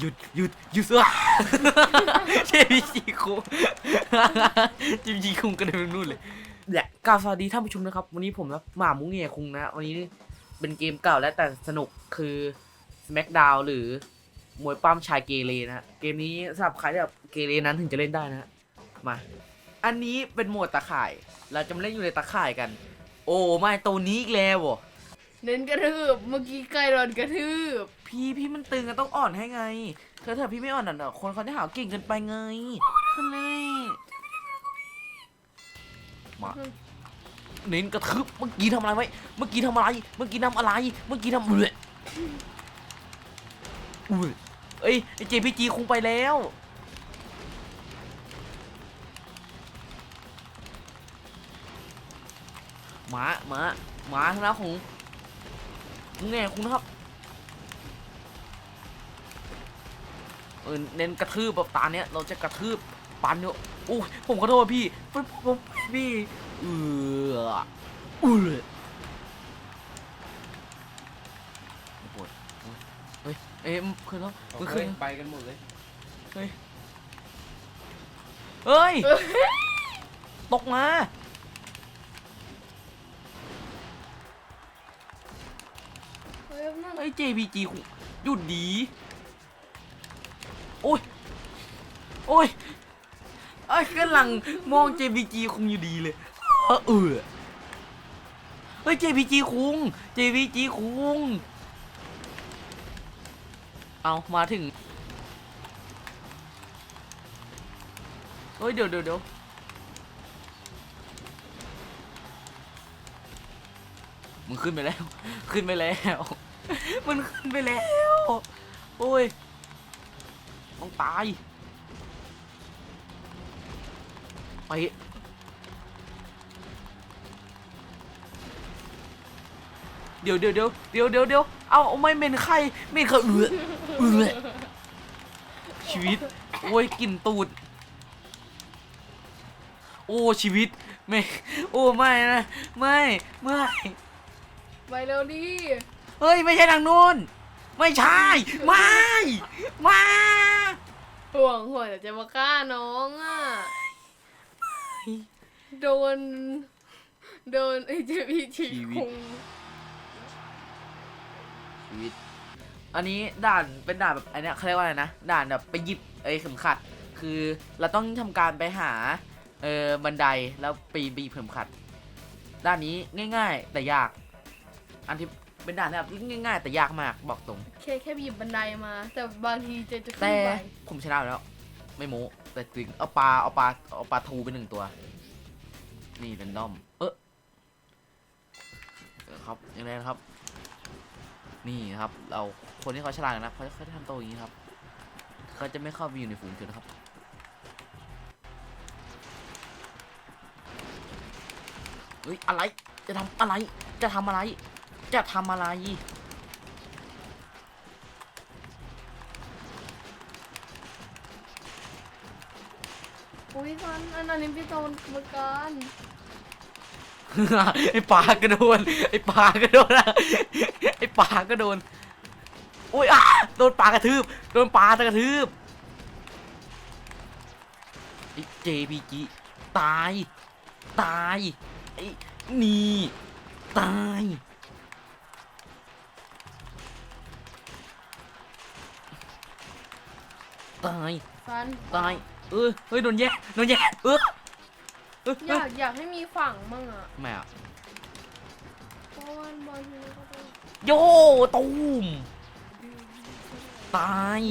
หยุดหยุดหยุดเสือเจพีจีคุงจพีจีคุงกระเด็นไปนู่นเลยและกล่าวสวัสดีท่านผู้ชมนะครับ วันนี้ผมนะหมามุ้งเงียคุงนะ วันนี้เป็นเกมเก่าแล้วแต่สนุกคือ Smackdown หรือ มวยปั้มชายเกเรนะฮะเกมนี้สำหรับใครที่แบบเกเรนั้นถึงจะเล่นได้นะฮะมา อันนี้เป็นโหมดตะข่าย เราจะมาเล่นอยู่ในตะข่ายกัน โอ้ไม่ตัวนี้อีกแล้วเหรอ เน้นกระทืบ เมื่อกี้ไกลโดนกระทืบ พี่พี่มันตึงก็ต้องอ่อนให้ไงเธอเธอพี่ไม่อ่อนอะเดี๋ยวคนเขาได้หาเก่งเกินไปไงขึ้นเลยมาเน้นกระทึบเมื่อกี้ทำอะไรไว้ เมื่อกี้ทำอะไร เมื่อกี้ทำอะไร เมื่อกี้ทำเบื่ออุ้ยเอ้ยไอเจพีจีคงไปแล้วหมาหมาหมาทางด้านของ มึงไงคุณนะครับเออเน้นกระทืบแบบตาเนี้ยเราจะกระทืบปันอยู่โอ้ยผมขอโทษพี่ผมผมพี่เออเออปวดเฮ้ยเอ้ยมันขึ้นแล้วมันขึ้นไปกันหมดเลยเฮ้ยเฮ้ยเอ้ยตกมา เฮ้ยนั่นไอ้ JPG หยุดดี โอ้ย โอ้ยไอ้ยกำลังมอง JPG คุงอยู่ดีเลย เออเออเฮ้ย JPG คุง JPG คุง เอามาถึงเฮ้ยเดี๋ยวเดี๋ยวเดี๋ยวมึงขึ้นไปแล้ว ขึ้นไปแล้ว มันขึ้นไปแล้ว โอ้ย ต้องตาย ไป เดี๋ยวเดี๋ยวเดี๋ยวเดี๋ยวเดี๋ยวเดี๋ยวเอาเอาไม่เมนใครเมนเขาเอือเอือชีวิต โอ้ยกลิ่นตูด โอ้ชีวิต ไม่ โอ้ไม่นะ ไม่ ไม่ ไปเร็วดิ เฮ้ย ไม่ใช่ทางนู้น ไม่ใช่ ไม่ไม่ห่วงห่วงแต่จะมาฆ่าน้องอะ โดน โดนไอ้เจพีทีคงชีวิต อันนี้ด่านเป็นด่านแบบอันเนี้ยเขาเรียกว่าอะไรนะ ด่านแบบไปหยิบไอ้เข็มขัด คือเราต้องทำการไปหาเออบันไดแล้วปีนไปหยิบเข็มขัด ด้านนี้ง่าย ๆ แต่ยาก อันที่ เป็นด่านแบบง่ายๆ แต่ยากมากบอกตรง แค่แค่หยิบบันไดมา แต่บางทีเจะจะขึ้แต่นไปผมชนะอยู่แล้ว ไม่โม้แต่จริงเอาปลาเอาปลาเอาปลาทูไปหนึ่งตัว นี่เป็นด้อม เออเออครับยังไงนะครับ นี่นะครับ เราคนที่เขาฉลาดนะเขาเขาจะทำตัวอย่างนี้ครับเขาจะไม่เข้าไปอยู่ในฝูงชนนะครับ เฮ้ยอะไรจะทำอะไรจะทำอะไร จะทำอะไร อุ้ยทันอันนั้นนี่พี่โดนกรรมการไอ้ปลาก็โดน ไอ้ปลาก็โดนอะไอ้ปลาก็โดนโอ้ยอะโดนปลากระทืบ โดนปลากระทืบไอ้ JPG ตาย ตายไอ้นี่ ตาย ตาย ฟันตาย เออเฮ้ยโดนแย่งโดนแย่งเออเอออยากอยากให้มีฝั่งมั่งอะไม่อะเพราะว่าบางทีมันก็ต้องโยตูมตาย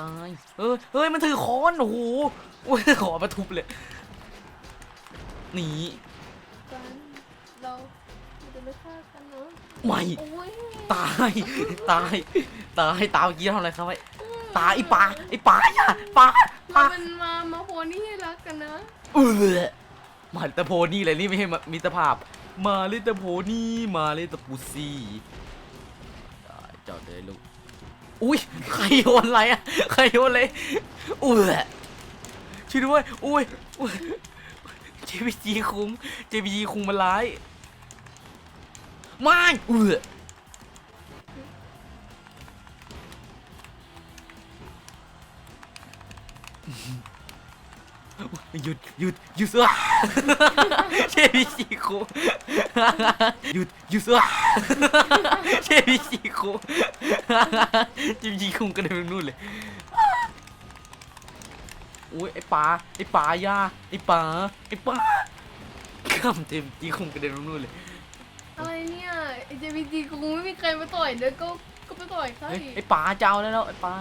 ตาย เออเฮ้ย มันถือค้อนโอ้โหโอ้ยขอมาทุบเลย หนีกันเราเราจะไม่ฆ่ากันเนาะไม่ โอ้ยตาย ตาย ตาย ตาเมื่อกี้ทำอะไรครับไอ้ ตายไอ้ปลาไอ้ปลาอย่าปลาปเราลาเป็นมามาโพนี่ให้รักกันนะเออมาลิตาโพนี่เลยนี่ไม่ใช่มิตรภาพ มาลิตาโพนี่มาลิตาปูซี่ได้จอดเลยลูกอุ้ยใครโยนอะไรอะใครโยนอะไรอุ้ยช่วยด้วยอุ้ยอุ้ยเจพีจีคุงเจพีจีคุงมันร้ายไม่อุ้ย หยุดหยุดหยุดเสือเชมิจิคุหยุดหยุดเสือเชมิจิคุจิมจิคุงกระเด็นไปนู่นเลยโอ้ยไอปลาไอปลายาไอปลาไอปลาข้ามเต็มจีคุงกระเด็นไปนู่นเลยอะไรเนี่ยไอเจพีจีกูไม่มีใครมาต่อยเด้อก็ก็ไปต่อยใครเฮ้ยไอปลาเจ้าแล้วแล้วไอปลา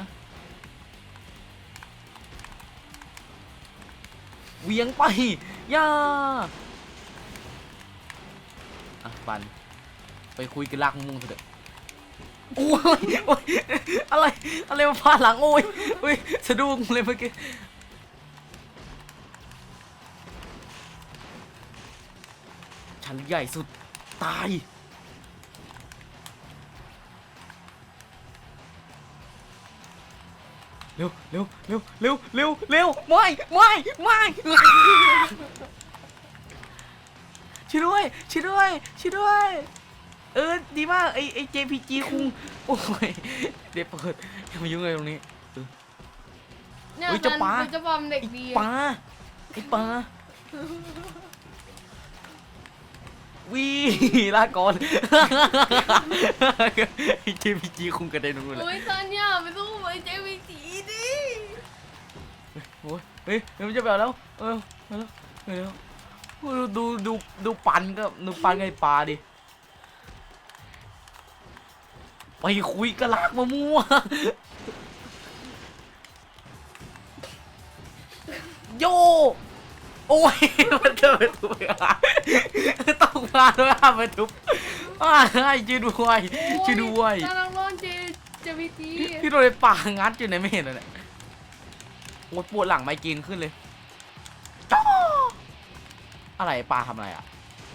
เวียงไปย่าอะปันไปคุยกันลากมุงเถอะโอ้ยโอ้ยอะไรอะไรมาพาดหลังโอ้ยโอ้ยสะดุ้งเลยเมื่อกี้ฉันใหญ่สุดตาย เร็วเร็วเร็วเร็วเร็วเร็วไม่ไม่ไม่ช่วยด้วยช่วยด้วยช่วยด้วย เออดีมากไอไอ JPG คุงโอ้ยเดี๋ยวเปิดอย่ามายุ่งเลยตรงนี้ เนี่ยเฮ้ยเจ้านั่นปลาคือเจ้าปลา มันเด็กไอดีปลาไอปลาวีลาก่อนไอ JPG คุงกระเด็นตรงนู้นเลย โอ้ยตอนเนี้ยไปสู้ไอเจพีจีดิ โอ้ยเฮ้ยเดี๋ยวมันจะแบบแล้ว เออไปแล้วไปแล้วโอ้ยดูดูดูปันก็ดูปันไงปลาดิไปคุยกระลากมะม่วงโยโอ้ยมันเกิดทุบต้องมาด้วยอะมันทุบอ้ายช่วยด้วยช่วยด้วยกำลังร้อนเจเจพีจีพี่โดนไอ้ป่างัดอยู่ในไม่เห็นเลยเนี่ย โอ้ยปวดหลังไมเกรนขึ้นเลยจ้ออะไรปลาทำอะไรอะ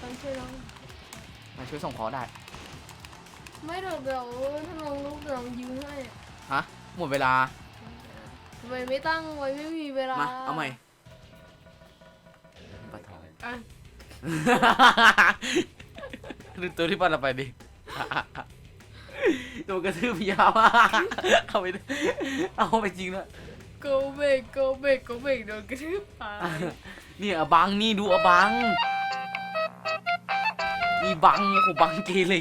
ตอนช่วยน้องมาช่วยส่งขอได้ ไม่เดี๋ยวเดี๋ยวถ้าน้องลูกเดี๋ยวน้องยืมให้ฮะ หมดเวลา ทำไมไม่ตั้งไว้ไม่มีเวลามาเอาใหม่ปลาทอง อะดูตัวที่ปลาเราไปดิ ตัวกระทืบยาวมากเอาไปดิเอาไปจริงแล้ว โกเบกโกเบกโกเบกโดนกระทืบตายนี่อะบังนี่ดูอะบังนี่บังโอ้โหบังเกเร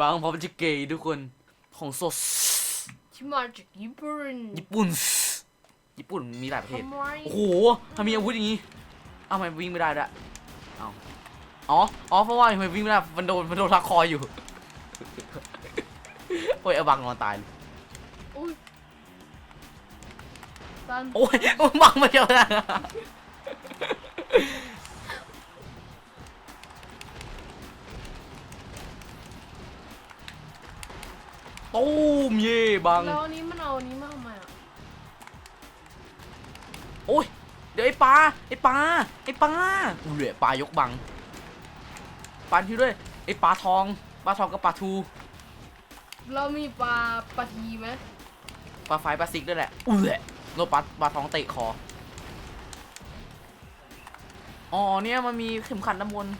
บังเพราะมันจะเกย์ทุกคนของสดที่มาจากญี่ปุ่นญี่ปุ่นญี่ปุ่นมีหลายประเทศทำไมโอ้โหทำมีอาวุธอย่างนี้เอาทำไมวิ่งไม่ได้ด้วยเอาอ๋ออ๋อเพราะว่าทำไมวิ่งไม่ได้มันโดนมันโดนลักคออยู่โอ้ยเอาบังนอนตายเลยอุ้ย ตันโอ้ยโอ้ยบังมาเดียวนะตูมเย่บัง แล้วอันนี้มันเอาอันนี้มาทำไมอะโอ้ย เดี๋ยวไอ้ปลา ไอ้ปลา ไอ้ปลาอุ้ยเหลือปลายกบัง ปลาที่ด้วย ไอ้ปลาทอง ปลาทองกับปลาทู เรามีปลาปลาทีไหมปลาไฟปลาซิกด้วยแหละอุ้ย โดนปลาปลาทองเตะคอ อ๋อเนี่ยมันมีเข็มขัดน้ำมนต์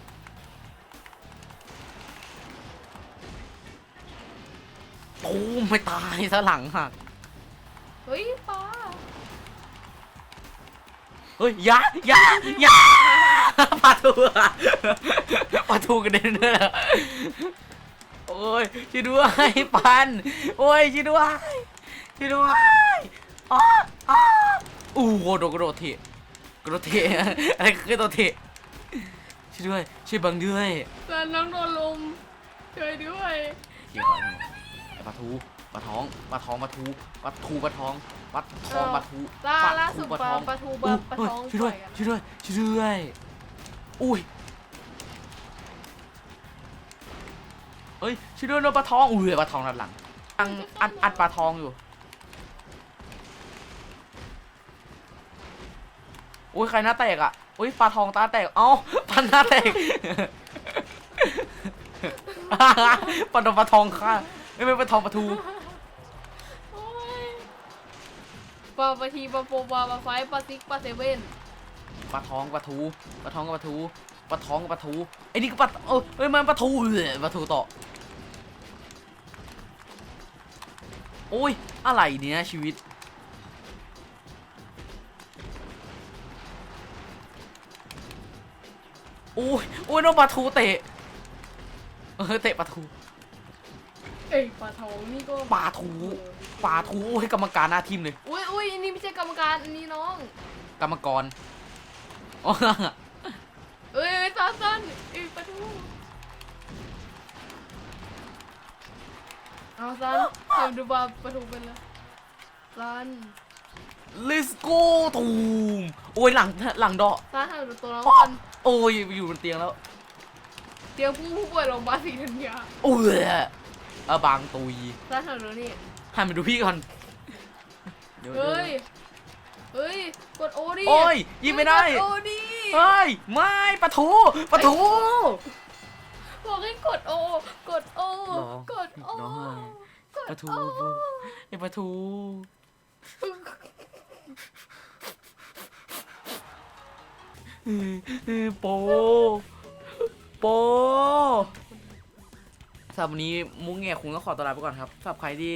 ตูมไม่ตายซะหลังหัก เฮ้ยปลาเฮ้ยอยาอยาอยาปลาทูอะปลาทูกระเด็นด้วยเหรอโอ้ยช่วยด้วยปัน โอ้ยช่วยด้วยช่วยด้วยอ๋ออ๋อ อู้โหโดนกระโดดเทะกระโดดเทะอะไรคือกระโดดเทะช่วยด้วยช่วยบังด้วยตันน้องโดนลมช่วยด้วยเกี่ยวกับไอ้ปลาทูปลาท้องปลาท้องปลาทูปลาทูปลาท้องปลาทองปลาทูล่าปลาล่าทูสุดปลาปลาท้องปลาทูปอู้ลาปลาเฮ้ยท้องช่วยด้วยต่อกันช่วยด้วยช่วยด้วยอุ้ยเฮ้ยช่วยด้วยโดนปลาทองอุ้ยปลาทองด้านหลังอังอัดอัดปลาทองอยู่ อุ้ยใครหน้าแตกอะอุ้ยปลาทองตาแตก เอ้าปลาหน้าแตกปลาโดนปลาทองค่ะไม่เป็นปลาทองปลาทูโอ้ยปลาปลาทีปลาโปปลาปลาไฟปลาซิกปลาเซเว่นปลาทองปลาทูปลาทองกับปลาทูปลาทองกับปลาทูไอ้นี่ก็ปลาเออเอ้ยมันปลาทูเออปลาทูต่อโอ้ยอะไรเนี่ยชีวิต อ้ยโอ้ยน้องปลาทูเตะ เออเตะปลาทู เอ้ยปลาทองนี่ก็ปลาทู ปลาทูให้กรรมการหน้าทีมเลย อุ้ยอุ้ยอันนี้ไม่ใช่กรรมการอันนี้น้อง กรรมกรอ๋อเอ้ยซาซันเอ้ยปลาทูเอาซันทำดูปลาปลาทูเป็นเลยซัน let's go ตูมโอ้ยหลังหลังดอกซันทำดูตัวน้องซันโอ้ยอยู่บนเตียงแล้วเตียงผู้ผู้ป่วยโรงพยาบาลศรีธัญญาโอ้ยเออบางตุยซันทำดูนี่ให้มาดูพี่ก่อนเดี๋ยวเฮ้ยเฮ้ยกดโอดิโอ้ยยิงไม่ได้กโอดิเฮ้ยไม่ปะทูปะทูบอกให้กดโอกดโอหรอกดโอน้องกดปะทูโอไอ้ปะทูเออเออ โปโปสำหรับวันนี้มุ้งแง่คงต้องขอตัวลาไปก่อนครับสำหรับใครที่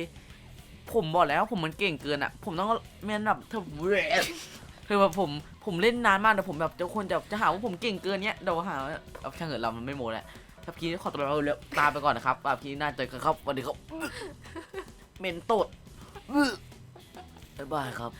ผมบอกแล้วผมมันเก่งเกินอะ ผมต้องแม่นแบบเธอคือแบบผมผมเล่นนานมากแต่ผมแบบจะคนจะจะหาว่าผมเก่งเกินเนี้ยเดี๋ยวหาเอาช่างเกิดเรามันไม่โมแล้วถ้าพี่ขอตัวลาไปแล้วลาไปก่อนนะครับอะพี่น่าเจอกันครับสวันนี้ครับเมนโตดบ๊ายบายครับ